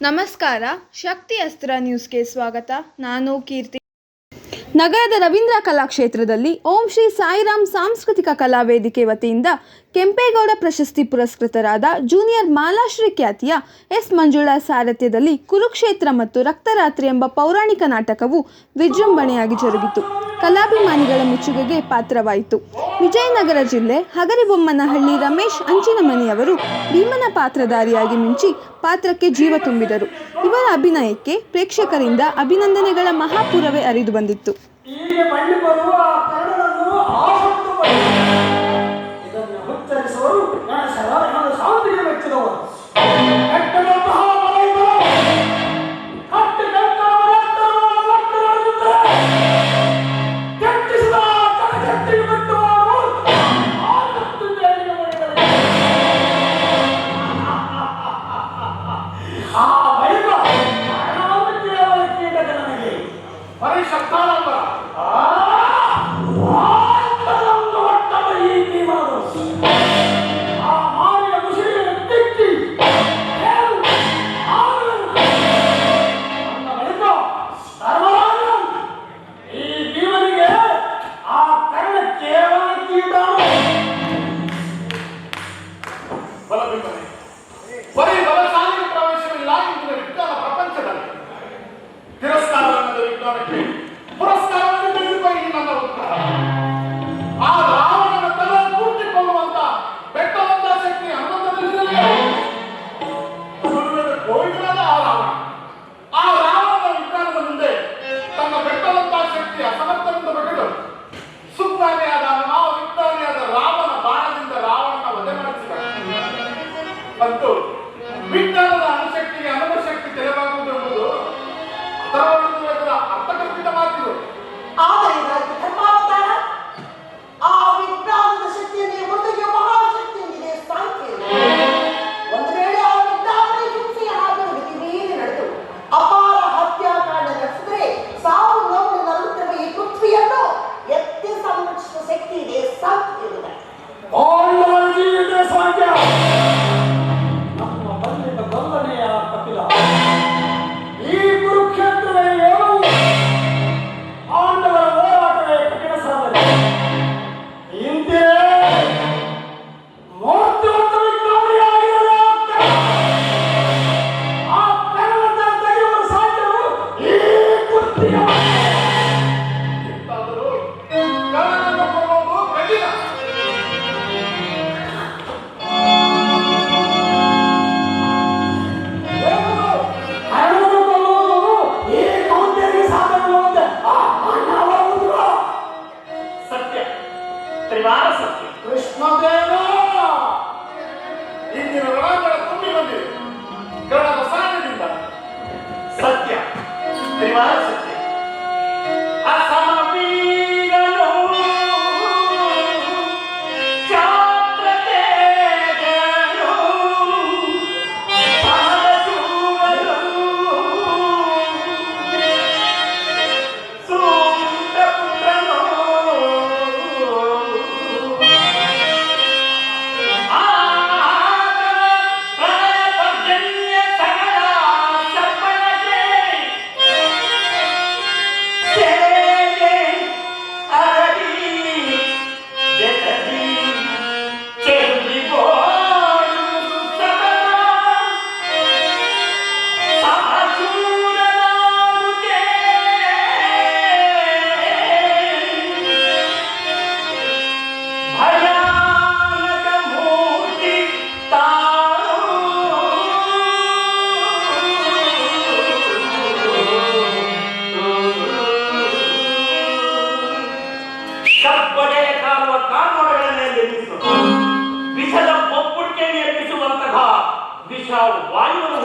ನಮಸ್ಕಾರ, ಶಕ್ತಿ ಅಸ್ತ್ರ ನ್ಯೂಸ್ಗೆ ಸ್ವಾಗತ. ನಾನು ಕೀರ್ತಿ. ನಗರದ ರವೀಂದ್ರ ಕಲಾಕ್ಷೇತ್ರದಲ್ಲಿ ಓಂ ಶ್ರೀ ಸಾಯಿರಾಮ್ ಸಾಂಸ್ಕೃತಿಕ ಕಲಾ ವೇದಿಕೆ ವತಿಯಿಂದ ಕೆಂಪೇಗೌಡ ಪ್ರಶಸ್ತಿ ಪುರಸ್ಕೃತರಾದ ಜೂನಿಯರ್ ಮಾಲಾಶ್ರೀ ಖ್ಯಾತಿಯ ಎಸ್ ಮಂಜುಳಾ ಸಾರಥ್ಯದಲ್ಲಿ ಕುರುಕ್ಷೇತ್ರ ಮತ್ತು ರಕ್ತರಾತ್ರಿ ಎಂಬ ಪೌರಾಣಿಕ ನಾಟಕವು ವಿಜೃಂಭಣೆಯಾಗಿ ಜರುಗಿತು. ಕಲಾಭಿಮಾನಿಗಳ ಮೆಚ್ಚುಗೆಗೆ ಪಾತ್ರವಾಯಿತು. ವಿಜಯನಗರ ಜಿಲ್ಲೆ ಹಗರಿಬೊಮ್ಮನಹಳ್ಳಿ ರಮೇಶ್ ಅಂಚಿನಮನೆಯವರು ಭೀಮನ ಪಾತ್ರಧಾರಿಯಾಗಿ ಮಿಂಚಿ ಪಾತ್ರಕ್ಕೆ ಜೀವ ತುಂಬಿದರು. ಇವರ ಅಭಿನಯಕ್ಕೆ ಪ್ರೇಕ್ಷಕರಿಂದ ಅಭಿನಂದನೆಗಳ ಮಹಾಪುರವೇ ಅರಿದು ಬಂದಿತ್ತು. Para ಬಂತು.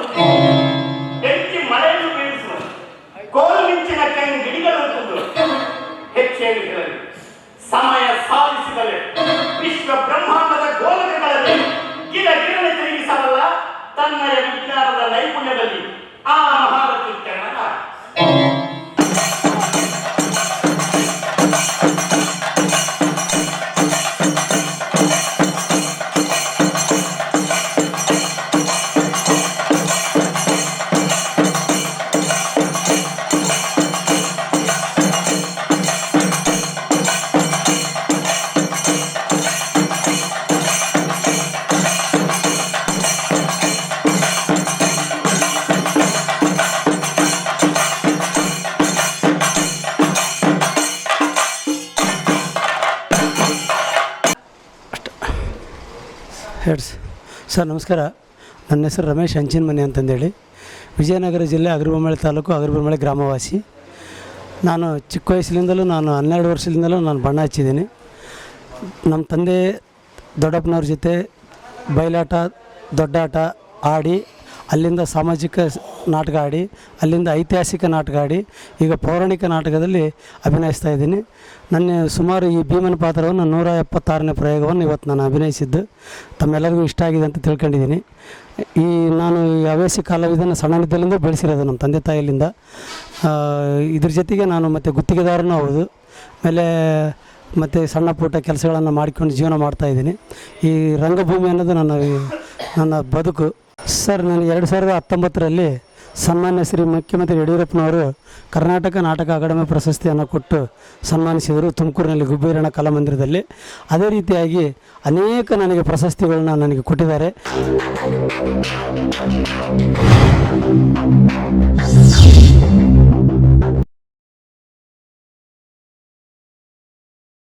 ಹೆಚ್ಚಿ ಬೆಂಕಿ ಮಳೆಯನ್ನು ಬೀಳಿಸುವ ಕೋಲು ಮಿಂಚಿನ ಕಣ್ಣು ಗಿಡಗಳನ್ನು ಹೆಚ್ಚೇಳಿ ಸಮಯ ಸಾಧಿಸಿದರೆ ವಿಶ್ವ ಬ್ರಹ್ಮಾಂಡದ ಗೋಲಕಗಳಲ್ಲಿ ಗಿಡ ಗಿರಣ ತಿರುಗಿಸಬಲ್ಲ ತನ್ನಯ ವಿಜ್ಞಾನದ ನೈಪುಣ್ಯದಲ್ಲಿ ಆ ಮಹಾರಥಿ ಕನ್ನಡ ಹೇಳಿ ಸರ್, ನಮಸ್ಕಾರ. ನನ್ನ ಹೆಸರು ರಮೇಶ್ ಹಂಚಿನಮನೆ ಅಂತಂದೇಳಿ. ವಿಜಯನಗರ ಜಿಲ್ಲೆ ಅಗರಬೊಮ್ಮಳೆ ತಾಲೂಕು ಅಗರಬೊಮ್ಮಳೆ ಗ್ರಾಮವಾಸಿ. ನಾನು ಚಿಕ್ಕ ವಯಸ್ಸಿನಿಂದಲೂ ನಾನು ಹನ್ನೆರಡು ವರ್ಷದಿಂದಲೂ ನಾನು ಬಣ್ಣ ಹಚ್ಚಿದ್ದೀನಿ. ನಮ್ಮ ತಂದೆ ದೊಡ್ಡಪ್ಪನವ್ರ ಜೊತೆ ಬಯಲಾಟ, ದೊಡ್ಡಾಟ ಆಡಿ ಅಲ್ಲಿಂದ ಸಾಮಾಜಿಕ ನಾಟಕ ಆಡಿ ಅಲ್ಲಿಂದ ಐತಿಹಾಸಿಕ ನಾಟಕ ಆಡಿ ಈಗ ಪೌರಾಣಿಕ ನಾಟಕದಲ್ಲಿ ಅಭಿನಯಿಸ್ತಾ ಇದ್ದೀನಿ. ನನ್ನ ಸುಮಾರು ಈ ಭೀಮನ ಪಾತ್ರವನ್ನು ನೂರ ಎಪ್ಪತ್ತಾರನೇ ಪ್ರಯೋಗವನ್ನು ಇವತ್ತು ನಾನು ಅಭಿನಯಿಸಿದ್ದು. ತಮ್ಮೆಲ್ಲರಿಗೂ ಇಷ್ಟ ಆಗಿದೆ ಅಂತ ತಿಳ್ಕೊಂಡಿದ್ದೀನಿ. ಈ ನಾನು ಈ ಹವ್ಯಾಸಿ ಕಲಾವಿದನ ಸಣ್ಣನಿದ್ದಲಿಂದ ಬೆಳೆಸಿರೋದು ನಮ್ಮ ತಂದೆ ತಾಯಿಯಿಂದ ಇದ್ರ ಜೊತೆಗೆ ನಾನು ಮತ್ತು ಗುತ್ತಿಗೆದಾರನೂ ಹೌದು. ಆಮೇಲೆ ಮತ್ತು ಸಣ್ಣ ಪುಟ್ಟ ಕೆಲಸಗಳನ್ನು ಮಾಡಿಕೊಂಡು ಜೀವನ ಮಾಡ್ತಾಯಿದ್ದೀನಿ ಈ ರಂಗಭೂಮಿ ಅನ್ನೋದು ನನ್ನ ನನ್ನ ಬದುಕು. ಸರ್, ನಾನು ಎರಡು ಸಾವಿರದ ಹತ್ತೊಂಬತ್ತರಲ್ಲಿ ಸನ್ಮಾನ್ಯ ಶ್ರೀ ಮುಖ್ಯಮಂತ್ರಿ ಯಡಿಯೂರಪ್ಪನವರು ಕರ್ನಾಟಕ ನಾಟಕ ಅಕಾಡೆಮಿ ಪ್ರಶಸ್ತಿಯನ್ನು ಕೊಟ್ಟು ಸನ್ಮಾನಿಸಿದರು ತುಮಕೂರಿನಲ್ಲಿ ಗುಬ್ಬೀರಣ ಕಲಾಮಂದಿರದಲ್ಲಿ. ಅದೇ ರೀತಿಯಾಗಿ ಅನೇಕ ನನಗೆ ಪ್ರಶಸ್ತಿಗಳನ್ನ ನನಗೆ ಕೊಟ್ಟಿದ್ದಾರೆ.